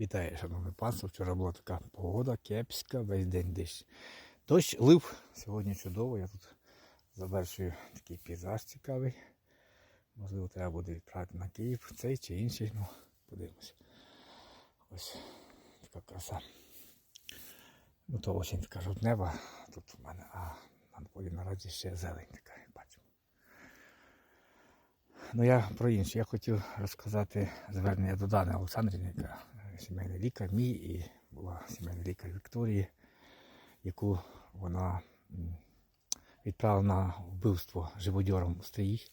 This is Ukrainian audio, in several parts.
Вітаю, шановне панство. Вчора була така погода кепська, весь день дощ. Дощ лив. Сьогодні чудово. Я тут завершую такий пейзаж цікавий. Можливо, треба буде відправити на Київ цей чи інший. Ну, подивимось. Ось така краса. Ну то осінь така жовтнева. Тут у мене, а на полі наразі ще зелень така, як бачимо. Ну я про інше. Я хотів розказати звернення до Дани Олександрівни, яка сімейний лікар мій і була сімейний лікар Вікторії, яку вона відправила на вбивство живодьором у стрій.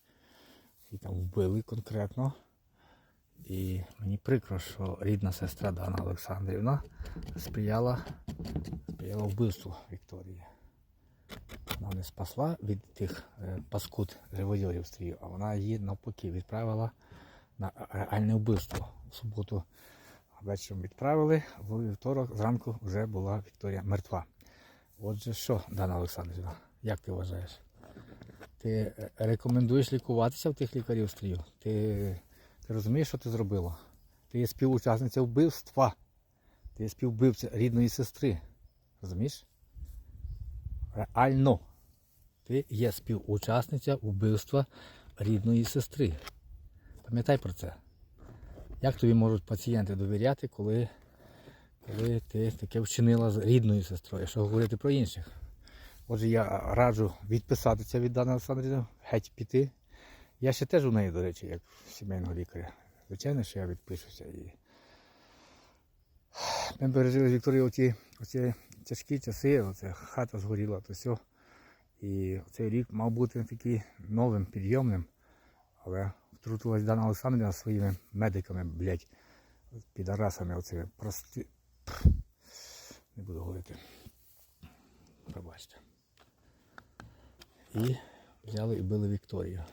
І там вбили конкретно. І мені прикро, що рідна сестра Дана Олександрівна сприяла, сприяла вбивству Вікторії. Вона не спасла від тих е, паскуд живодьорів стрію, а вона її навпаки відправила на реальне вбивство. В суботу вечором відправили, в вівторок зранку вже була Вікторія мертва. Отже, що, Дана Олександрівна, як ти вважаєш? Ти е, рекомендуєш лікуватися в тих лікарів стрію? Ти, ти розумієш, що ти зробила? Ти є співучасниця вбивства. Ти є співвбивця рідної сестри. Розумієш? Реально. Ти є співучасниця вбивства рідної сестри. Пам'ятай про це. Як тобі можуть пацієнти довіряти, коли, коли ти таке вчинила з рідною сестрою, якщо говорити про інших? Отже, я раджу відписатися від Дани Олександрівни, геть піти. Я ще теж у неї, до речі, як сімейного лікаря. Звичайно, що я відпишуся. І... Ми пережили з Вікторією оті, оці тяжкі часи, оце хата згоріла, то все. І цей рік мав бути такий новим, підйомним. Але втрутилась Дана Олександрівна своїми медиками, блядь, підарасами оцими прости. Не буду говорити. Пробачте. І взяли і били Вікторію.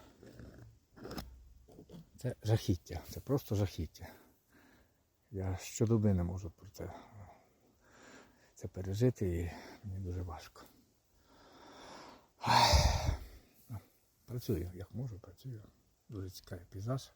Це жахіття, це просто жахіття. Я щодоби не можу про це, це пережити і мені дуже важко. Працюю, як можу, працюю. Дуже цікавий пейзаж.